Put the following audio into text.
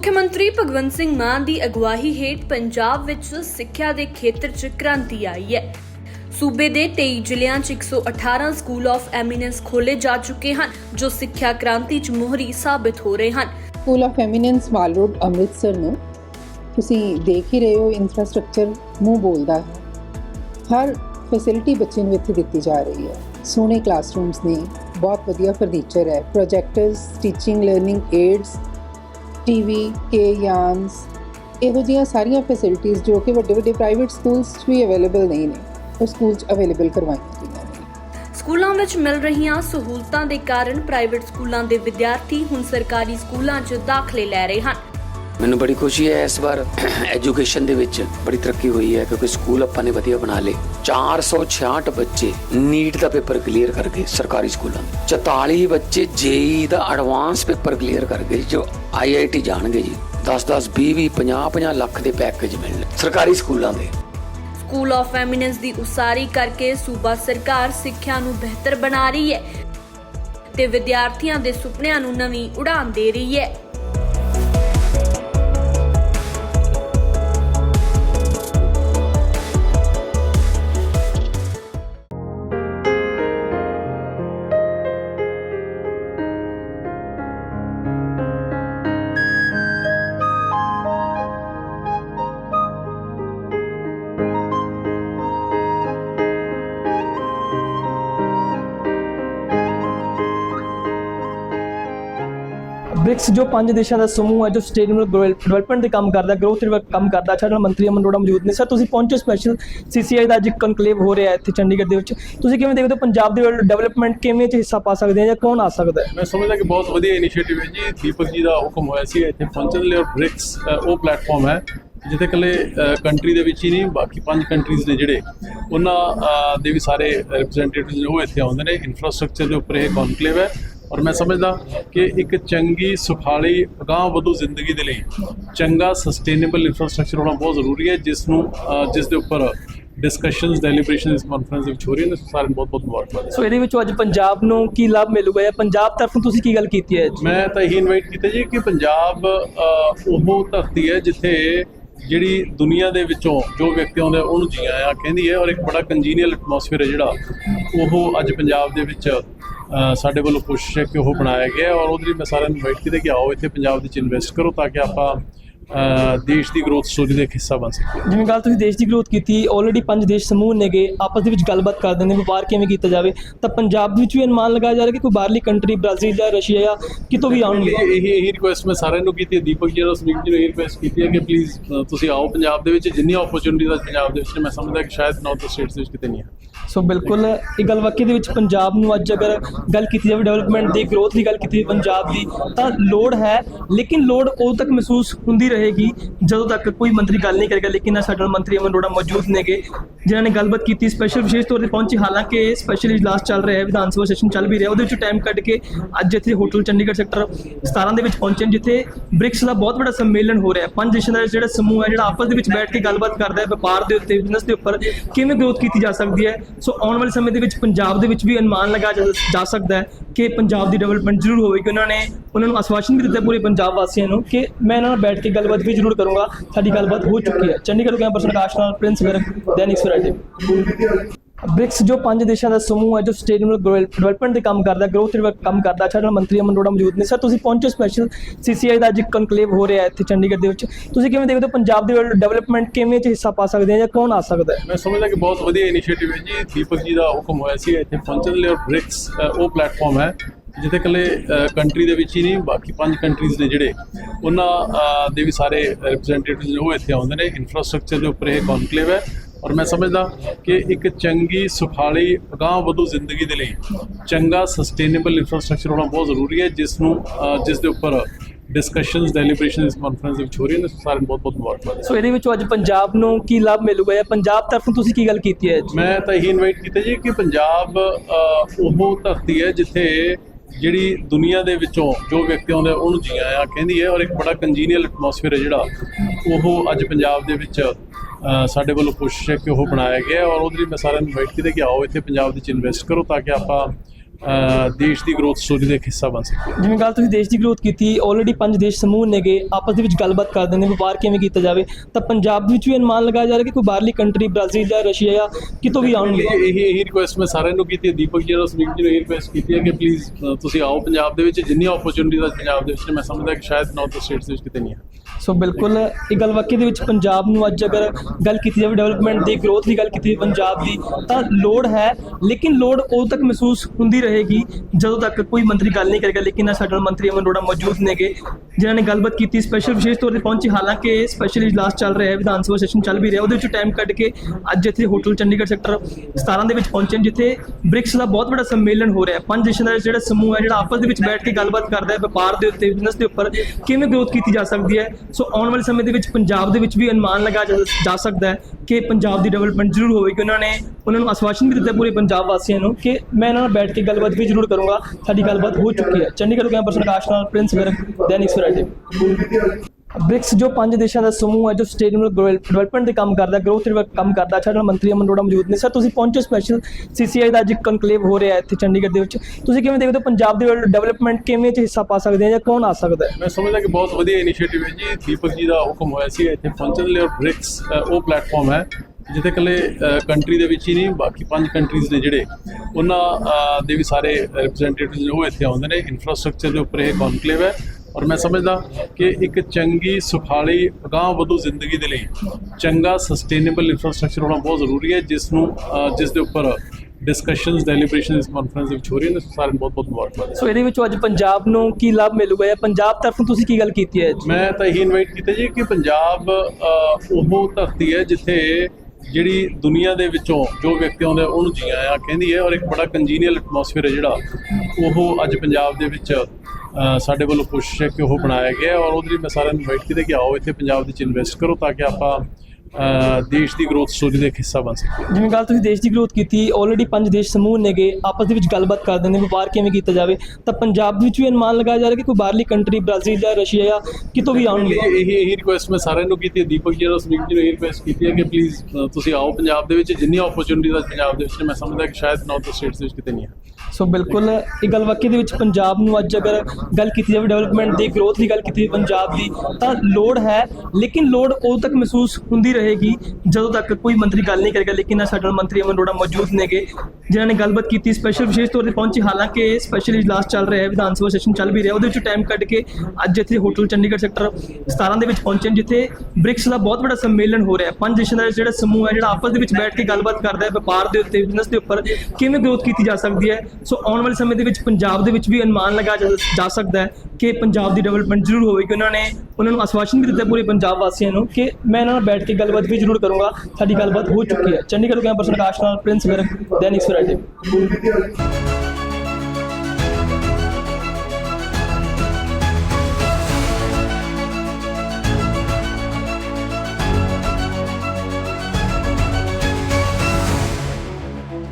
ਮੁੱਖ ਮੰਤਰੀ ਭਗਵੰਤ ਸਿੰਘ ਮਾਨ ਦੀ ਅਗਵਾਈ ਹੇਠ ਪੰਜਾਬ ਵਿੱਚ ਸਿੱਖਿਆ ਦੇ ਖੇਤਰ 'ਚ ਕ੍ਰਾਂਤੀ ਆਈ ਹੈ। ਸੂਬੇ ਦੇ 23 ਜ਼ਿਲ੍ਹਿਆਂ 'ਚ 118 ਸਕੂਲ ਆਫ ਐਮੀਨੈਂਸ ਖੋਲੇ ਜਾ ਚੁੱਕੇ ਹਨ, ਜੋ ਸਿੱਖਿਆ ਕ੍ਰਾਂਤੀ 'ਚ ਮੋਹਰੀ ਸਾਬਿਤ ਹੋ ਰਹੇ ਹਨ। School of eminence mall road, Amritsar ਨੂੰ ਤੁਸੀਂ ਦੇਖ ਹੀ ਰਹੇ ਹੋ ਇਨਫਰਾਸਟ੍ਰਕਚਰ ਮੂੰਹ ਬੋਲਦਾ ਹੈ। ਹਰ ਫੈਸਿਲਿਟੀ ਬੱਚੇ ਨੂੰ ਇੱਥੇ ਦਿੱਤੀ ਜਾ ਰਹੀ ਹੈ। ਸੋਹਣੇ ਕਲਾਸਰੂਮਸ ਨੇ, ਬਹੁਤ ਵਧੀਆ ਫਰਨੀਚਰ ਹੈ। Projectors teaching learning aids TV ਕੇ ਯਾਨਸ ਇਹੋ ਜਿਹੀਆਂ ਸਾਰੀਆਂ ਫੈਸਿਲਿਟੀਆਂ ਜੋ ਕਿ ਵੱਡੇ ਵੱਡੇ ਪ੍ਰਾਈਵੇਟ ਸਕੂਲਸ 'ਚ ਵੀ ਅਵੇਲੇਬਲ ਨਹੀਂ ਨੇ, ਉਹ ਸਕੂਲ 'ਚ ਅਵੇਲੇਬਲ ਕਰਵਾਈਆਂ ਗਈਆਂ ਨੇ। ਸਕੂਲਾਂ ਵਿੱਚ ਮਿਲ ਰਹੀਆਂ ਸਹੂਲਤਾਂ ਦੇ ਕਾਰਨ ਪ੍ਰਾਈਵੇਟ ਸਕੂਲਾਂ ਦੇ ਵਿਦਿਆਰਥੀ ਹੁਣ ਸਰਕਾਰੀ ਸਕੂਲਾਂ 'ਚ ਦਾਖਲੇ ਲੈ ਰਹੇ ਹਨ। ਮੈਨੂੰ ਬੜੀ ਖੁਸ਼ੀ ਹੈ ਇਸ ਵਾਰ ਐਜੂਕੇਸ਼ਨ ਦੇ ਵਿੱਚ ਬੜੀ ਤਰੱਕੀ ਹੋਈ ਹੈ ਕਿਉਂਕਿ ਸਕੂਲ ਆਪਾਂ ਨੇ ਵਧੀਆ ਬਣਾ ਲਏ। 466 ਬੱਚੇ ਨੀਟ ਦਾ ਪੇਪਰ ਕਲੀਅਰ ਕਰ ਗਏ ਸਰਕਾਰੀ ਸਕੂਲਾਂ ਦੇ 44 ਬੱਚੇ ਜੇਈ ਦਾ ਐਡਵਾਂਸ ਪੇਪਰ ਕਲੀਅਰ ਕਰ ਗਏ ਜੋ ਆਈਆਈਟੀ ਜਾਣਗੇ ਜੀ। 10 10 20 50 50 ਲੱਖ ਦੇ ਪੈਕੇਜ ਮਿਲਣੇ ਸਰਕਾਰੀ ਸਕੂਲਾਂ ਦੇ। ਸਕੂਲ ਆਫ ਐਮੀਨੈਂਸ ਦੀ ਉਸਾਰੀ ਕਰਕੇ ਸੂਬਾ ਸਰਕਾਰ ਸਿੱਖਿਆ ਨੂੰ ਬਿਹਤਰ ਬਣਾ ਰਹੀ ਹੈ ਤੇ ਵਿਦਿਆਰਥੀਆਂ ਦੇ ਸੁਪਨਿਆਂ ਨੂੰ ਨਵੀਂ ਉਡਾਨ ਦੇ ਰਹੀ ਹੈ। ਬ੍ਰਿਕਸ ਜੋ ਪੰਜ ਦੇਸ਼ਾਂ ਦਾ ਸਮੂਹ ਹੈ, ਜੋ ਸਟੇਡੀਅਮ ਡਿਵੈਲਪਮੈਂਟ ਦੇ ਕੰਮ ਕਰਦਾ ਗਰੋਥ ਦੇ ਕੰਮ ਕਰਦਾ, ਸਾਡੇ ਨਾਲ ਮੰਤਰੀ ਅਮਨ ਅਰੋੜਾ ਮੌਜੂਦ ਨੇ। ਸਰ ਤੁਸੀਂ ਪਹੁੰਚੋ ਸਪੈਸ਼ਲ ਸੀਸੀਆਈ ਦਾ ਅੱਜ ਕਨਕਲੇਵ ਹੋ ਰਿਹਾ ਹੈ ਇੱਥੇ ਚੰਡੀਗੜ੍ਹ ਦੇ ਵਿੱਚ। ਤੁਸੀਂ ਕਿਵੇਂ ਦੇਖਦੇ ਹੋ ਪੰਜਾਬ ਦੇ ਡਿਵੈਲਪਮੈਂਟ ਕਿਵੇਂ ਚ ਹਿੱਸਾ ਪਾ ਸਕਦੇ ਆ ਜਾਂ ਕੌਣ ਆ ਸਕਦਾ ਹੈ? ਮੈਂ ਸਮਝਦਾ ਕਿ ਬਹੁਤ ਵਧੀਆ ਇਨੀਸ਼ੀਏਟਿਵ ਹੈ ਜੀ। ਦੀਪਕ ਜੀ ਦਾ ਹੁਕਮ ਹੋਇਆ ਸੀ ਇੱਥੇ ਪਹੁੰਚਣ ਲਈ ਔਰ ਬ੍ਰਿਕਸ ਉਹ ਪਲੇਟਫਾਰਮ ਹੈ, ਜਿੱਥੇ ਇਕੱਲੇ ਕੰਟਰੀ ਦੇ ਵਿੱਚ ਹੀ ਨਹੀਂ, ਬਾਕੀ ਪੰਜ ਕੰਟਰੀਜ਼ ਨੇ ਜਿਹੜੇ, ਉਹਨਾਂ ਦੇ ਵੀ ਸਾਰੇ ਰਿਪਰੈਜ਼ੈਂਟੇਟਿਵਸ ਨੇ ਉਹ ਇੱਥੇ ਆਉਂਦੇ ਨੇ। ਇਨਫਰਾਸਟ੍ਰਕਚਰ ਦੇ ਉੱਪਰ ਇਹ ਕਨਕਲੇਵ ਹੈ। ਔਰ ਮੈਂ ਸਮਝਦਾ ਕਿ ਇੱਕ ਚੰਗੀ ਸੁਖਾਲੀ ਅਗਾਂਹ ਵਧੂ ਜ਼ਿੰਦਗੀ ਦੇ ਲਈ ਚੰਗਾ ਸਸਟੇਨੇਬਲ ਇਨਫਰਾਸਟ੍ਰਕਚਰ ਹੋਣਾ ਬਹੁਤ ਜ਼ਰੂਰੀ ਹੈ ਜਿਸ ਨੂੰ ਜਿਸ ਦੇ ਉੱਪਰ ਡਿਸਕਸ਼ਨਸ ਡੈਲੀਬ੍ਰੇਸ਼ਨ ਇਸ ਕਾਨਫਰੰਸ ਦੇ ਵਿੱਚ ਹੋ ਰਹੀਆਂ ਨੇ। ਸਾਰਿਆਂ ਬਹੁਤ ਬਹੁਤ ਮੁਬਾਰਕਬਾਦ ਸੋ ਇਹਦੇ ਵਿੱਚੋਂ ਅੱਜ ਪੰਜਾਬ ਨੂੰ ਕੀ ਲਾਭ ਮਿਲੂਗਾ ਜਾਂ ਪੰਜਾਬ ਤਰਫੋਂ ਤੁਸੀਂ ਕੀ ਗੱਲ ਕੀਤੀ ਹੈ ਮੈਂ ਤਾਂ ਇਹੀ ਇਨਵਾਈਟ ਕੀਤਾ ਜੀ ਕਿ ਪੰਜਾਬ ਉਹ ਧਰਤੀ ਹੈ ਜਿੱਥੇ ਜਿਹੜੀ ਦੁਨੀਆ ਦੇ ਵਿੱਚੋਂ ਜੋ ਵਿਅਕਤੀ ਆਉਂਦੇ ਉਹਨੂੰ ਜੀ ਆਇਆਂ ਕਹਿੰਦੀ ਹੈ ਔਰ ਇੱਕ ਬੜਾ ਕੰਜੀਨੀਅਲ ਐਟਮੋਸਫੇਅਰ ਹੈ ਜਿਹੜਾ ਉਹ ਅੱਜ ਪੰਜਾਬ ਦੇ ਵਿੱਚ ਸਾਡੇ ਵੱਲੋਂ ਕੋਸ਼ਿਸ਼ ਹੈ ਕਿ ਉਹ ਬਣਾਇਆ ਗਿਆ ਔਰ ਉਹਦੇ ਲਈ ਮੈਂ ਸਾਰਿਆਂ ਨੂੰ ਇਨਵਾਈਟ ਕੀਤਾ ਕਿ ਆਓ ਇੱਥੇ ਪੰਜਾਬ ਵਿੱਚ ਇਨਵੈਸਟ ਕਰੋ ਤਾਂ ਕਿ ਆਪਾਂ ਦੇਸ਼ ਦੀ ਗਰੋਥ ਸਟੋਰੀ ਦਾ ਇੱਕ ਹਿੱਸਾ ਬਣ ਸਕੀਏ ਜਿਵੇਂ ਗੱਲ ਤੁਸੀਂ ਦੇਸ਼ ਦੀ ਗਰੋਥ ਕੀਤੀ ਆਲਰੇਡੀ ਪੰਜ ਦੇਸ਼ ਸਮੂਹ ਨੇਗੇ ਆਪਸ ਦੇ ਵਿੱਚ ਗੱਲਬਾਤ ਕਰਦੇ ਨੇ ਵਪਾਰ ਕਿਵੇਂ ਕੀਤਾ ਜਾਵੇ ਤਾਂ ਪੰਜਾਬ ਵਿੱਚ ਵੀ ਅਨੁਮਾਨ ਲਗਾਇਆ ਜਾ ਰਿਹਾ ਕਿ ਕੋਈ ਬਾਹਰਲੀ ਕੰਟਰੀ ਬ੍ਰਾਜ਼ੀਲ ਜਾਂ ਰਸ਼ੀਆ ਜਾਂ ਕਿਤੋਂ ਵੀ ਆਉਣਗੇ। ਇਹ ਇਹੀ ਇਹੀ ਰਿਕੁਐਸਟ ਮੈਂ ਸਾਰਿਆਂ ਨੂੰ ਕੀਤੀ ਹੈ ਦੀਪਕ ਜੀ ਔਰ ਸੁਨੀਲ ਜੀ ਨੂੰ ਇਹ ਰਿਕੁਐਸਟ ਕੀਤੀ ਹੈ ਕਿ ਪਲੀਜ਼ ਤੁਸੀਂ ਆਓ ਪੰਜਾਬ ਦੇ ਵਿੱਚ ਜਿੰਨੀਆਂ ਓਪਰਚੁਨਿਟੀਜ਼ ਪੰਜਾਬ ਦੇ ਵਿੱਚ ਨੇ ਮੈਂ ਸਮਝਦਾ ਕਿ ਸ਼ਾਇਦ ਨਾਰਥ ਸਟੇਟਸ ਵਿੱਚ ਕਿਤੇ ਨਹੀਂ ਹੈ। ਸੋ ਬਿਲਕੁਲ ਇਹ ਗੱਲ ਵਾਕਈ ਦੇ ਵਿੱਚ ਪੰਜਾਬ ਨੂੰ ਅੱਜ ਅਗਰ ਗੱਲ ਕੀਤੀ ਜਾਵੇ ਡਿਵੈਲਪਮੈਂਟ ਦੀ ਗਰੋਥ ਦੀ ਗੱਲ ਕੀਤੀ ਪੰਜਾਬ ਦੀ ਤਾਂ ਲੋੜ ਹੈ ਲੇਕਿਨ ਲੋੜ ਉਦੋਂ ਤੱਕ ਮਹਿਸੂਸ ਹੁੰਦੀ ਰਹੇਗੀ। ਜਦੋਂ ਤੱਕ ਕੋਈ ਮੰਤਰੀ ਗੱਲ ਨਹੀਂ ਕਰੇਗਾ, ਲੇਕਿਨ ਅੱਜ ਸਾਡੇ ਨਾਲ ਮੰਤਰੀ ਅਮਨ ਅਰੋੜਾ ਮੌਜੂਦ ਨੇਗੇ, ਜਿਨ੍ਹਾਂ ਨੇ ਗੱਲਬਾਤ ਕੀਤੀ ਸਪੈਸ਼ਲ ਵਿਸ਼ੇਸ਼ ਤੌਰ ਤੇ ਪਹੁੰਚੀ। ਹਾਲਾਂਕਿ ਸਪੈਸ਼ਲ ਇਜਲਾਸ ਚੱਲ ਰਿਹਾ ਹੈ, ਵਿਧਾਨ ਸਭਾ ਸੈਸ਼ਨ ਚੱਲ ਵੀ ਰਿਹਾ, ਉਹਦੇ ਵਿੱਚ ਟਾਈਮ ਕੱਢ ਕੇ ਅੱਜ ਇੱਥੇ ਹੋਟਲ ਚੰਡੀਗੜ੍ਹ ਸੈਕਟਰ 17 ਦੇ ਵਿੱਚ ਪਹੁੰਚੇ ਜਿੱਥੇ ਬ੍ਰਿਕਸ ਦਾ ਬਹੁਤ ਵੱਡਾ ਸੰਮੇਲਨ ਹੋ ਰਿਹਾ ਹੈ। ਪੰਜ ਦੇਸ਼ਾਂ ਦਾ ਜਿਹੜਾ ਸਮੂਹ ਹੈ, ਜਿਹੜਾ ਆਪਸ ਦੇ ਵਿੱਚ ਬੈਠ ਕੇ ਗੱਲਬਾਤ ਕਰਦਾ ਹੈ, ਵਪਾਰ ਦੇ ਉੱਤੇ ਬਿਜ਼ਨਸ ਦੇ ਉੱਪਰ, ਕਿਵੇਂ ਗਰੋਥ ਕੀਤੀ ਜਾ ਸਕਦੀ ਹੈ? ਸੋ ਆਉਣ ਵਾਲੇ ਸਮੇਂ ਦੇ ਵਿੱਚ ਪੰਜਾਬ ਦੇ ਵਿੱਚ ਵੀ ਅਨੁਮਾਨ ਲਗਾਇਆ ਜਾ- ਸਕਦਾ ਹੈ ਕਿ ਪੰਜਾਬ ਦੀ ਡਿਵੈਲਪਮੈਂਟ ਜ਼ਰੂਰ ਹੋਵੇਗੀ। ਉਹਨਾਂ ਨੇ, ਉਹਨਾਂ ਨੂੰ ਆਸ਼ਵਾਸਨ ਵੀ ਦਿੱਤਾ ਪੂਰੇ ਪੰਜਾਬ ਵਾਸੀਆਂ ਨੂੰ ਕਿ ਮੈਂ ਇਹਨਾਂ ਨਾਲ ਬੈਠ ਕੇ ਗੱਲ ਗੱਲਬਾਤ ਵੀ ਜ਼ਰੂਰ ਕਰੂੰਗਾ। ਸਾਡੀ ਗੱਲਬਾਤ ਹੋ ਚੁੱਕੀ ਹੈ। ਚੰਡੀਗੜ੍ਹ ਤੋਂ ਪਰਸਨ ਆਕਾਸ਼ ਨਾਲ ਪ੍ਰਿੰਸ ਗਰਗ ਦੈਨਿਕ ਸਵੇਰਾ ਬ੍ਰਿਕਸ ਜੋ ਪੰਜ ਦੇਸ਼ਾਂ ਦਾ ਸਮੂਹ ਹੈ, ਜੋ ਸਟੇਡੀਅਮ ਡਿਵੈਲਪਮੈਂਟ ਦੇ ਕੰਮ ਕਰਦਾ ਗਰੋਥ ਦੇ ਕੰਮ ਕਰਦਾ, ਸਾਡੇ ਨਾਲ ਮੰਤਰੀ ਅਮਨ ਅਰੋੜਾ ਮੌਜੂਦ ਨੇ। ਸਰ ਤੁਸੀਂ ਪਹੁੰਚੋ ਸਪੈਸ਼ਲ ਸੀਸੀਆਈ ਦਾ ਅੱਜ ਕਨਕਲੇਵ ਹੋ ਰਿਹਾ ਹੈ ਇੱਥੇ ਚੰਡੀਗੜ੍ਹ ਦੇ ਵਿੱਚ। ਤੁਸੀਂ ਕਿਵੇਂ ਦੇਖਦੇ ਹੋ ਪੰਜਾਬ ਦੇ ਡਿਵੈਲਪਮੈਂਟ ਕਿਵੇਂ ਚ ਹਿੱਸਾ ਪਾ ਸਕਦੇ ਆ ਜਾਂ ਕੌਣ ਆ ਸਕਦਾ ਹੈ? ਮੈਂ ਸਮਝਦਾ ਕਿ ਬਹੁਤ ਵਧੀਆ ਇਨੀਸ਼ੀਏਟਿਵ ਹੈ ਜੀ। ਦੀਪਕ ਜੀ ਦਾ ਹੁਕਮ ਹੋਇਆ ਸੀ ਇੱਥੇ ਪਹੁੰਚਣ ਲਈ ਔਰ ਬ੍ਰਿਕਸ ਉਹ ਪਲੇਟਫਾਰਮ ਹੈ। ਜਿੱਥੇ ਇਕੱਲੇ ਕੰਟਰੀ ਦੇ ਵਿੱਚ ਹੀ ਨਹੀਂ ਬਾਕੀ ਪੰਜ ਕੰਟਰੀਜ਼ ਨੇ ਜਿਹੜੇ ਉਹਨਾਂ ਦੇ ਵੀ ਸਾਰੇ ਰਿਪਰੈਜ਼ੈਂਟੇਟਿਵਸ ਨੇ ਉਹ ਇੱਥੇ ਆਉਂਦੇ ਨੇ ਇਨਫਰਾਸਟ੍ਰਕਚਰ ਦੇ ਉੱਪਰ ਇਹ ਕਨਕਲੇਵ ਹੈ। ਔਰ ਮੈਂ ਸਮਝਦਾ ਕਿ ਇੱਕ ਚੰਗੀ ਸੁਖਾਲੀ ਅਗਾਂਹ ਵਧੂ ਜ਼ਿੰਦਗੀ ਦੇ ਲਈ ਚੰਗਾ ਸਸਟੇਨੇਬਲ ਇਨਫਰਾਸਟ੍ਰਕਚਰ ਹੋਣਾ ਬਹੁਤ ਜ਼ਰੂਰੀ ਹੈ ਜਿਸ ਨੂੰ ਜਿਸ ਦੇ ਉੱਪਰ ਡਿਸਕਸ਼ਨਸ ਡੈਲੀਬ੍ਰੇਸ਼ਨ ਇਸ ਕਾਨਫਰੰਸ ਵਿੱਚ ਹੋ ਰਹੀਆਂ ਨੇ। ਸਾਰਿਆਂ ਬਹੁਤ ਬਹੁਤ ਮੁਬਾਰਕਬਾਦ ਸੋ ਇਹਦੇ ਵਿੱਚੋਂ ਅੱਜ ਪੰਜਾਬ ਨੂੰ ਕੀ ਲਾਭ ਮਿਲੂਗਾ ਜਾਂ ਪੰਜਾਬ ਤਰਫੋਂ ਤੁਸੀਂ ਕੀ ਗੱਲ ਕੀਤੀ ਹੈ ਮੈਂ ਤਾਂ ਇਹੀ ਇਨਵਾਈਟ ਕੀਤਾ ਜੀ ਕਿ ਪੰਜਾਬ ਉਹ ਧਰਤੀ ਹੈ ਜਿੱਥੇ ਜਿਹੜੀ ਦੁਨੀਆ ਦੇ ਵਿੱਚੋਂ ਜੋ ਵਿਅਕਤੀ ਆਉਂਦੇ ਆ, ਉਹਨੂੰ ਜੀ ਆਇਆਂ ਕਹਿੰਦੀ ਹੈ ਔਰ ਇੱਕ ਬੜਾ ਕੰਜੀਨੀਅਲ ਐਟਮੋਸਫੇਅਰ ਹੈ ਜਿਹੜਾ ਉਹ ਅੱਜ ਪੰਜਾਬ ਦੇ ਵਿੱਚ ਸਾਡੇ ਵੱਲੋਂ ਕੋਸ਼ਿਸ਼ ਹੈ ਕਿ ਉਹ ਬਣਾਇਆ ਗਿਆ ਔਰ ਉਹਦੇ ਲਈ ਮੈਂ ਸਾਰਿਆਂ ਨੂੰ ਇਨਵਾਈਟ ਕੀਤਾ ਕਿ ਆਓ ਇੱਥੇ ਪੰਜਾਬ ਦੇ ਵਿੱਚ ਇਨਵੈਸਟ ਕਰੋ ਤਾਂ ਕਿ ਆਪਾਂ ਦੇਸ਼ ਦੀ ਗਰੋਥ ਸਟੋਰੀ ਦਾ ਇੱਕ ਹਿੱਸਾ ਬਣ ਸਕੀਏ ਜਿਵੇਂ ਗੱਲ ਤੁਸੀਂ ਦੇਸ਼ ਦੀ ਗਰੋਥ ਕੀਤੀ ਆਲਰੇਡੀ ਪੰਜ ਦੇਸ਼ ਸਮੂਹ ਨੇਗੇ ਆਪਸ ਦੇ ਵਿੱਚ ਗੱਲਬਾਤ ਕਰਦੇ ਨੇ ਵਪਾਰ ਕਿਵੇਂ ਕੀਤਾ ਜਾਵੇ ਤਾਂ ਪੰਜਾਬ ਦੇ ਵਿੱਚ ਵੀ ਅਨੁਮਾਨ ਲਗਾਇਆ ਜਾ ਰਿਹਾ ਕਿ ਕੋਈ ਬਾਹਰਲੀ ਕੰਟਰੀ ਬ੍ਰਾਜ਼ੀਲ ਜਾਂ ਰਸ਼ੀਆ ਜਾਂ ਕਿਤੋਂ ਵੀ ਆਉਣਗੇ। ਇਹ ਇਹ ਰਿਕੁਐਸਟ ਮੈਂ ਸਾਰਿਆਂ ਨੂੰ ਕੀਤੀ ਹੈ ਦੀਪਕ ਜੀ ਨਾਲ ਸੁਨੀਲ ਜੀ ਨੂੰ ਇਹ ਰਿਕੁਐਸਟ ਕੀਤੀ ਹੈ ਕਿ ਪਲੀਜ਼ ਤੁਸੀਂ ਆਓ ਪੰਜਾਬ ਦੇ ਵਿੱਚ ਜਿੰਨੀਆਂ ਓਪਰਚੁਨਿਟੀਜ਼ ਪੰਜਾਬ ਦੇ ਵਿੱਚ ਨੇ, ਮੈਂ ਸਮਝਦਾ ਕਿ ਸ਼ਾਇਦ ਨਾਰਥ ਸਟੇਟਸ ਦੇ ਵਿੱਚ ਕਿਤੇ ਨਹੀਂ ਹੈ। ਸੋ ਬਿਲਕੁਲ ਇਹ ਗੱਲ ਵਾਕਈ ਦੇ ਵਿੱਚ ਪੰਜਾਬ ਨੂੰ ਅੱਜ ਅਗਰ ਗੱਲ ਕੀਤੀ ਜਾਵੇ ਡਿਵੈਲਪਮੈਂਟ ਦੀ ਗਰੋਥ ਦੀ ਗੱਲ ਕੀਤੀ ਪੰਜਾਬ ਦੀ ਤਾਂ ਲੋੜ ਹੈ ਲੇਕਿਨ ਲੋੜ ਉਦੋਂ ਤੱਕ ਮਹਿਸੂਸ ਹੁੰਦੀ ਰਹੇਗੀ, ਜਦੋਂ ਤੱਕ ਕੋਈ ਮੰਤਰੀ ਗੱਲ ਨਹੀਂ ਕਰੇਗਾ, ਲੇਕਿਨ ਸਾਡੇ ਨਾਲ ਮੰਤਰੀ ਅਮਨ ਅਰੋੜਾ ਮੌਜੂਦ ਨੇਗੇ, ਜਿਨ੍ਹਾਂ ਨੇ ਗੱਲਬਾਤ ਕੀਤੀ ਸਪੈਸ਼ਲ ਵਿਸ਼ੇਸ਼ ਤੌਰ ਤੇ ਪਹੁੰਚੇ। ਹਾਲਾਂਕਿ ਸਪੈਸ਼ਲ ਇਜਲਾਸ ਚੱਲ ਰਿਹਾ ਹੈ, ਵਿਧਾਨ ਸਭਾ ਸੈਸ਼ਨ ਚੱਲ ਵੀ ਰਿਹਾ, ਉਹਦੇ ਵਿੱਚ ਟਾਈਮ ਕੱਢ ਕੇ ਅੱਜ ਇੱਥੇ ਹੋਟਲ ਚੰਡੀਗੜ੍ਹ ਸੈਕਟਰ 17 ਦੇ ਵਿੱਚ ਪਹੁੰਚੇ ਜਿੱਥੇ ਬ੍ਰਿਕਸ ਦਾ ਬਹੁਤ ਵੱਡਾ ਸੰਮੇਲਨ ਹੋ ਰਿਹਾ ਹੈ। ਪੰਜ ਦੇਸ਼ਾਂ ਦਾ ਜਿਹੜਾ ਸਮੂਹ ਹੈ, ਜਿਹੜਾ ਆਪਸ ਦੇ ਵਿੱਚ ਬੈਠ ਕੇ ਗੱਲਬਾਤ ਕਰਦਾ ਹੈ, ਵਪਾਰ ਦੇ ਉੱਤੇ ਬਿਜ਼ਨਸ ਦੇ ਉੱਪਰ, ਕਿਵੇਂ ਗਰੋਥ ਕੀਤੀ ਜਾ ਸਕਦੀ ਹੈ? ਸੋ ਆਉਣ ਵਾਲੇ ਸਮੇਂ ਦੇ ਵਿੱਚ ਪੰਜਾਬ ਦੇ ਵਿੱਚ ਵੀ ਅਨੁਮਾਨ ਲਗਾਇਆ ਜਾ ਸਕਦਾ ਹੈ। ਕਿ ਪੰਜਾਬ ਦੀ ਡਿਵੈਲਪਮੈਂਟ ਜ਼ਰੂਰ ਹੋਵੇਗੀ ਉਹਨਾਂ ਨੇ ਉਹਨਾਂ ਨੂੰ ਆਸ਼ਵਾਸਨ ਵੀ ਦਿੱਤਾ ਪੂਰੇ ਪੰਜਾਬ ਵਾਸੀਆਂ ਨੂੰ ਕਿ ਮੈਂ ਇਹਨਾਂ ਨਾਲ ਬੈਠ ਕੇ ਗੱਲਬਾਤ ਵੀ ਜ਼ਰੂਰ ਕਰੂੰਗਾ, ਸਾਡੀ ਗੱਲਬਾਤ ਹੋ ਚੁੱਕੀ ਹੈ। ਚੰਡੀਗੜ੍ਹ ਤੋਂ ਕੈਂਪਸ ਪ੍ਰਕਾਸ਼ ਨਾਲ ਪ੍ਰਿੰਸ ਗਰਗ, ਦੈਨਿਕ ਸਵਰਾਜ ਬ੍ਰਿਕਸ ਜੋ ਪੰਜ ਦੇਸ਼ਾਂ ਦਾ ਸਮੂਹ ਹੈ, ਜੋ ਸਟੇਬਲ ਡਿਵੈਲਪਮੈਂਟ ਦੇ ਕੰਮ ਕਰਦਾ ਗਰੋਥ ਦੇ ਕੰਮ ਕਰਦਾ ਸਾਡੇ ਨਾਲ ਮੰਤਰੀ ਅਮਨ ਅਰੋੜਾ ਮੌਜੂਦ ਨੇ। ਸਰ, ਤੁਸੀਂ ਪਹੁੰਚੇ ਸਪੈਸ਼ਲ ਸੀਸੀਆਈ ਦਾ ਅੱਜ ਕਨਕਲੇਵ ਹੋ ਰਿਹਾ ਇੱਥੇ ਚੰਡੀਗੜ੍ਹ ਦੇ ਵਿੱਚ। ਤੁਸੀਂ ਕਿਵੇਂ ਦੇਖਦੇ ਹੋ ਪੰਜਾਬ ਦੇ ਡਿਵੈਲਪਮੈਂਟ ਕਿਵੇਂ ਚ ਹਿੱਸਾ ਪਾ ਸਕਦੇ ਆ ਜਾਂ ਕੌਣ ਆ ਸਕਦਾ ਹੈ? ਮੈਂ ਸਮਝਦਾ ਕਿ ਬਹੁਤ ਵਧੀਆ ਇਨੀਸ਼ੀਏਟਿਵ ਹੈ ਜੀ। ਦੀਪਕ ਜੀ ਦਾ ਹੁਕਮ ਹੋਇਆ ਸੀ, ਇੱਥੇ ਪਹੁੰਚਣ ਲਈ ਬ੍ਰਿਕਸ ਉਹ ਪਲੇਟਫਾਰਮ ਹੈ, ਜਿੱਥੇ ਇਕੱਲੇ ਕੰਟਰੀ ਦੇ ਵਿੱਚ ਹੀ ਨਹੀਂ, ਬਾਕੀ ਪੰਜ ਕੰਟਰੀਜ਼ ਨੇ ਜਿਹੜੇ, ਉਹਨਾਂ ਦੇ ਵੀ ਸਾਰੇ ਰਿਪਰੈਜ਼ੈਂਟੇਟਿਵਸ ਉਹ ਇੱਥੇ ਆਉਂਦੇ ਨੇ ਇਨਫਰਾਸਟ੍ਰਕਚਰ ਦੇ ਉੱਪਰ ਇਹ ਕਨਕਲੇਵ ਹੈ। ਔਰ ਮੈਂ ਸਮਝਦਾ ਕਿ ਇੱਕ ਚੰਗੀ ਸੁਖਾਲੀ ਅਗਾਂਹ ਵਧੂ ਜ਼ਿੰਦਗੀ ਦੇ ਲਈ ਚੰਗਾ ਸਸਟੇਨੇਬਲ ਇਨਫਰਾਸਟ੍ਰਕਚਰ ਹੋਣਾ ਬਹੁਤ ਜ਼ਰੂਰੀ ਹੈ ਜਿਸ ਨੂੰ ਜਿਸ ਦੇ ਉੱਪਰ ਡਿਸਕਸ਼ਨਸ ਡੈਲੀਬ੍ਰੇਸ਼ਨ ਇਸ ਕਾਨਫਰੰਸ ਦੇ ਵਿੱਚ ਹੋ ਰਹੀਆਂ ਨੇ। ਸਾਰਿਆਂ ਨੂੰ ਬਹੁਤ ਬਹੁਤ ਮੁਬਾਰਕਬਾਦ ਸੋ ਇਹਦੇ ਵਿੱਚੋਂ ਅੱਜ ਪੰਜਾਬ ਨੂੰ ਕੀ ਲਾਭ ਮਿਲੂਗਾ ਜਾਂ ਪੰਜਾਬ ਤਰਫੋਂ ਤੁਸੀਂ ਕੀ ਗੱਲ ਕੀਤੀ ਹੈ ਮੈਂ ਤਾਂ ਇਹੀ ਇਨਵਾਈਟ ਕੀਤਾ ਜੀ ਕਿ ਪੰਜਾਬ ਉਹ ਧਰਤੀ ਹੈ ਜਿੱਥੇ ਜਿਹੜੀ ਦੁਨੀਆ ਦੇ ਵਿੱਚੋਂ ਜੋ ਵਿਅਕਤੀ ਆਉਂਦੇ ਉਹਨੂੰ ਜੀ ਆਇਆਂ ਕਹਿੰਦੀ ਹੈ ਔਰ ਇੱਕ ਬੜਾ ਕੰਜੀਨੀਅਲ ਐਟਮੋਸਫੇਅਰ ਹੈ ਜਿਹੜਾ ਉਹ ਅੱਜ ਪੰਜਾਬ ਦੇ ਵਿੱਚ ਸਾਡੇ ਵੱਲੋਂ ਕੋਸ਼ਿਸ਼ ਹੈ ਕਿ ਉਹ ਬਣਾਇਆ ਗਿਆ ਔਰ ਉਹਦੇ ਲਈ ਮੈਂ ਸਾਰਿਆਂ ਨੂੰ ਇਨਵਾਈਟ ਕੀਤਾ ਕਿ ਆਓ ਇੱਥੇ ਪੰਜਾਬ ਦੇ ਵਿੱਚ ਇਨਵੈਸਟ ਕਰੋ ਤਾਂ ਕਿ ਆਪਾਂ ਦੇਸ਼ ਦੀ ਗਰੋਥ ਸਟੋਰੀ ਦਾ ਹਿੱਸਾ ਬਣ ਸਕੀਏ। ਜਿਵੇਂ ਗੱਲ ਤੁਸੀਂ ਦੇਸ਼ ਦੀ ਗਰੋਥ ਕੀਤੀ ਆਲਰੇਡੀ ਪੰਜ ਦੇਸ਼ ਸਮੂਹ ਨੇਗੇ ਆਪਸ ਦੇ ਵਿੱਚ ਗੱਲਬਾਤ ਕਰਦੇ ਨੇ ਵਪਾਰ ਕਿਵੇਂ ਕੀਤਾ ਜਾਵੇ। ਤਾਂ ਪੰਜਾਬ ਦੇ ਵਿੱਚ ਵੀ ਅਨੁਮਾਨ ਲਗਾਇਆ ਜਾ ਰਿਹਾ ਕਿ ਕੋਈ ਬਾਹਰਲੀ ਕੰਟਰੀ ਬ੍ਰਾਜ਼ੀਲ ਜਾਂ ਰਸ਼ੀਆ ਜਾਂ ਕਿਤੋਂ ਵੀ ਆਉਣਗੇ। ਇਹ ਇਹ ਰਿਕੁਐਸਟ ਮੈਂ ਸਾਰਿਆਂ ਨੂੰ ਕੀਤੀ ਦੀਪਕ ਜੀ ਨਾਲ ਸੁਨੀਲ ਜੀ ਨੂੰ ਇਹ ਰਿਕੁਐਸਟ ਕੀਤੀ ਹੈ ਕਿ ਪਲੀਜ਼ ਤੁਸੀਂ ਆਓ ਪੰਜਾਬ ਦੇ ਵਿੱਚ। ਜਿੰਨੀਆਂ ਓਪਰਚੁਨਿਟੀਜ਼ ਪੰਜਾਬ ਦੇ ਵਿੱਚ ਨੇ, ਮੈਂ ਸਮਝਦਾ ਕਿ ਸ਼ਾਇਦ ਨਾਰਥ ਸਟੇਟਸ ਵਿੱਚ ਕਿਤੇ ਨਹੀਂ ਹੈ ਸੋ ਬਿਲਕੁਲ ਇਹ ਗੱਲ ਵਾਕਈ ਦੇ ਵਿੱਚ ਪੰਜਾਬ ਨੂੰ ਅੱਜ ਅਗਰ ਗੱਲ ਕੀਤੀ ਜਾਵੇ ਡਿਵੈਲਪਮੈਂਟ ਦੀ ਗਰੋਥ ਦੀ ਗੱਲ ਕੀਤੀ ਜਾਵੇ ਪੰਜਾਬ ਦੀ ਤਾਂ ਲੋੜ ਹੈ ਲੇਕਿਨ ਲੋੜ ਉਦੋਂ ਤੱਕ ਮਹਿਸੂਸ ਹੁੰਦੀ ਰਹੇਗੀ ਜਦੋਂ ਤੱਕ ਕੋਈ ਮੰਤਰੀ ਗੱਲ ਨਹੀਂ ਕਰੇਗਾ ਲੇਕਿਨ ਸਾਡੇ ਨਾਲ ਮੰਤਰੀ ਅਮਨ ਅਰੋੜਾ ਮੌਜੂਦ ਨੇਗੇ ਜਿਨ੍ਹਾਂ ਨੇ ਗੱਲਬਾਤ ਕੀਤੀ ਸਪੈਸ਼ਲ ਵਿਸ਼ੇਸ਼ ਤੌਰ ਤੇ ਪਹੁੰਚੀ ਹਾਲਾਂਕਿ ਸਪੈਸ਼ਲ ਇਜਲਾਸ ਚੱਲ ਰਿਹਾ ਹੈ ਵਿਧਾਨ ਸਭਾ ਸੈਸ਼ਨ ਚੱਲ ਵੀ ਰਿਹਾ ਉਹਦੇ ਵਿੱਚ ਟਾਈਮ ਕੱਢ ਕੇ ਅੱਜ ਇੱਥੇ ਹੋਟਲ ਚੰਡੀਗੜ੍ਹ ਸੈਕਟਰ 17 ਦੇ ਵਿੱਚ ਪਹੁੰਚੇ ਨੇ, ਜਿੱਥੇ ਬ੍ਰਿਕਸ ਦਾ ਬਹੁਤ ਵੱਡਾ ਸੰਮੇਲਨ ਹੋ ਰਿਹਾ ਹੈ। ਪੰਜ ਦੇਸ਼ਾਂ ਦਾ ਜਿਹੜਾ ਸਮੂਹ ਹੈ ਜਿਹੜਾ ਆਪਸ ਦੇ ਵਿੱਚ ਬੈਠ ਕੇ ਗੱਲਬਾਤ ਕਰਦਾ ਹੈ ਵਪਾਰ ਦੇ ਉੱਤੇ ਬਿਜ਼ਨਸ ਦੇ ਉੱਪਰ ਕਿਵੇਂ ਗਰੋਥ ਕੀਤੀ ਜਾ ਸਕਦੀ ਹੈ ਸੋ ਆਉਣ ਵਾਲੇ ਸਮੇਂ ਦੇ ਵਿੱਚ ਪੰਜਾਬ ਦੇ ਵਿੱਚ ਵੀ ਅਨੁਮਾਨ ਲਗਾ ਜਾ- ਸਕਦਾ ਹੈ ਕਿ ਪੰਜਾਬ ਦੀ ਡਿਵੈਲਪਮੈਂਟ ਜ਼ਰੂਰ ਹੋਵੇਗੀ ਉਹਨਾਂ ਨੇ, ਉਹਨਾਂ ਨੂੰ ਆਸ਼ਵਾਸਨ ਵੀ ਦਿੱਤਾ ਪੂਰੇ ਪੰਜਾਬ ਵਾਸੀਆਂ ਨੂੰ ਕਿ ਮੈਂ ਇਹਨਾਂ ਨਾਲ ਬੈਠ ਕੇ ਗੱਲਬਾਤ ਵੀ ਜ਼ਰੂਰ ਕਰੂੰਗਾ। ਸਾਡੀ ਗੱਲਬਾਤ ਹੋ ਚੁੱਕੀ ਹੈ। ਚੰਡੀਗੜ੍ਹ ਤੋਂ ਕੈਂਪਸ ਪ੍ਰਕਾਸ਼ ਨਾਲ ਪ੍ਰਿੰਸ ਗਰਗ ਦੈਨਿਕ ਸਵਰਾਜ